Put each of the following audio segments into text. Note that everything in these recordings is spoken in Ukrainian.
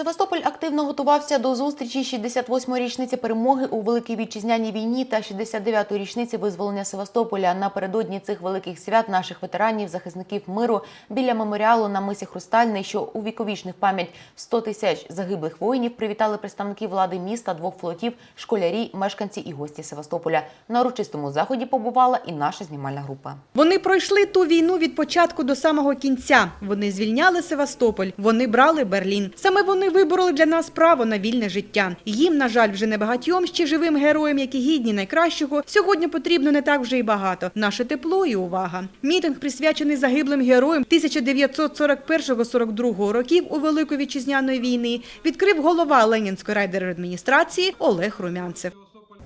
Севастополь активно готувався до зустрічі 68-ї річниці перемоги у Великій Вітчизняній війні та 69-ї річниці визволення Севастополя. Напередодні цих великих свят наших ветеранів, захисників миру біля меморіалу на мисі Хрустальний, що увіковічних пам'ять 100 тисяч загиблих воїнів, привітали представники влади міста, двох флотів, школярі, мешканці і гості Севастополя. На урочистому заході побувала і наша знімальна група. Вони пройшли ту війну від початку до самого кінця. Вони звільняли Севастополь, вони брали Берлін. Саме вони вибороли для нас право на вільне життя. Їм, на жаль, вже не багатьом ще живим героям, які гідні найкращого, сьогодні потрібно не так вже й багато. Наше тепло і увага. Мітинг присвячений загиблим героям 1941-42 років у Великої вітчизняної війни, відкрив голова Ленінської райдержадміністрації Олег Румянцев.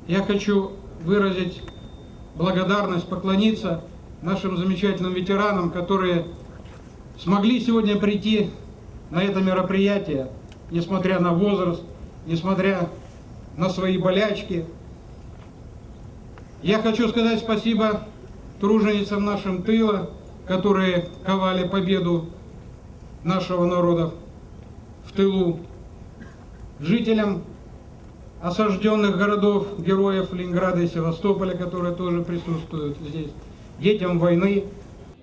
Я хочу выразить благодарность, поклониться нашим замечательным ветеранам, которые смогли сегодня прийти на это мероприятие, несмотря на возраст, несмотря на свои болячки. Я хочу сказать спасибо труженицам нашим тыла, которые ковали победу нашего народа в тылу, жителям осажденных городов, героев Ленинграда и Севастополя, которые тоже присутствуют здесь, детям войны,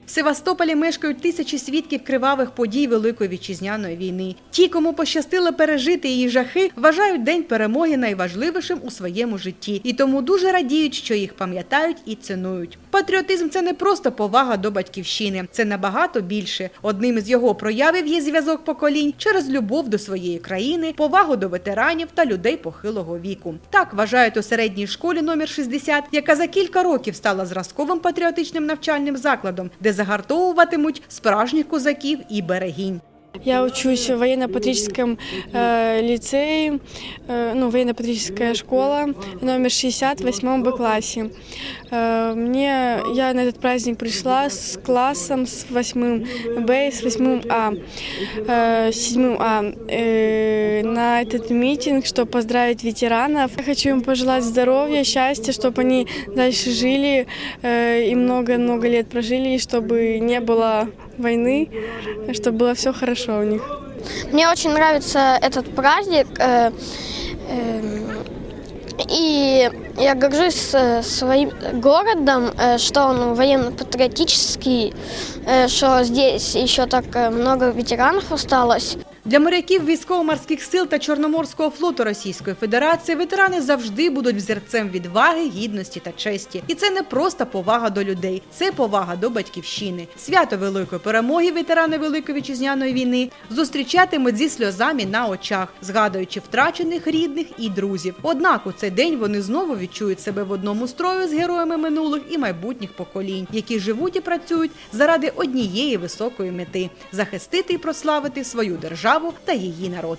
В Севастополі мешкають тисячі свідків кривавих подій Великої вітчизняної війни. Ті, кому пощастило пережити її жахи, вважають день перемоги найважливішим у своєму житті, і тому дуже радіють, що їх пам'ятають і цінують. Патріотизм це не просто повага до батьківщини, це набагато більше. Одним із його проявів є зв'язок поколінь через любов до своєї країни, повагу до ветеранів та людей похилого віку. Так вважають у середній школі номер 60, яка за кілька років стала зразковим патріотичним навчальним закладом, де загартовуватимуть справжніх козаків і берегінь. Я учусь в военно-патриотическом э, лицее, э, ну, военно-патриотическая школа, номер 60 в 8 Б классе. Э, мне, я на этот праздник пришла с классом, с 8 Б и с 8 А, э, 7 А, э, на этот митинг, чтобы поздравить ветеранов. Я хочу им пожелать здоровья, счастья, чтобы они дальше жили э, и много-много лет прожили, и чтобы не было войны, чтобы было все хорошо у них. Мне очень нравится этот праздник. э, эм, И я горжусь э, своим городом, э, что он военно-патриотический, э, что здесь еще так э, много ветеранов осталось. Для моряків військово-морських сил та Чорноморського флоту Російської Федерації ветерани завжди будуть взірцем відваги, гідності та честі. І це не просто повага до людей, це повага до батьківщини. Свято великої перемоги ветерани Великої вітчизняної війни зустрічатимуть зі сльозами на очах, згадуючи втрачених рідних і друзів. Однак у цей день вони знову відчують себе в одному строю з героями минулих і майбутніх поколінь, які живуть і працюють заради однієї високої мети захистити і прославити свою державу та її народ.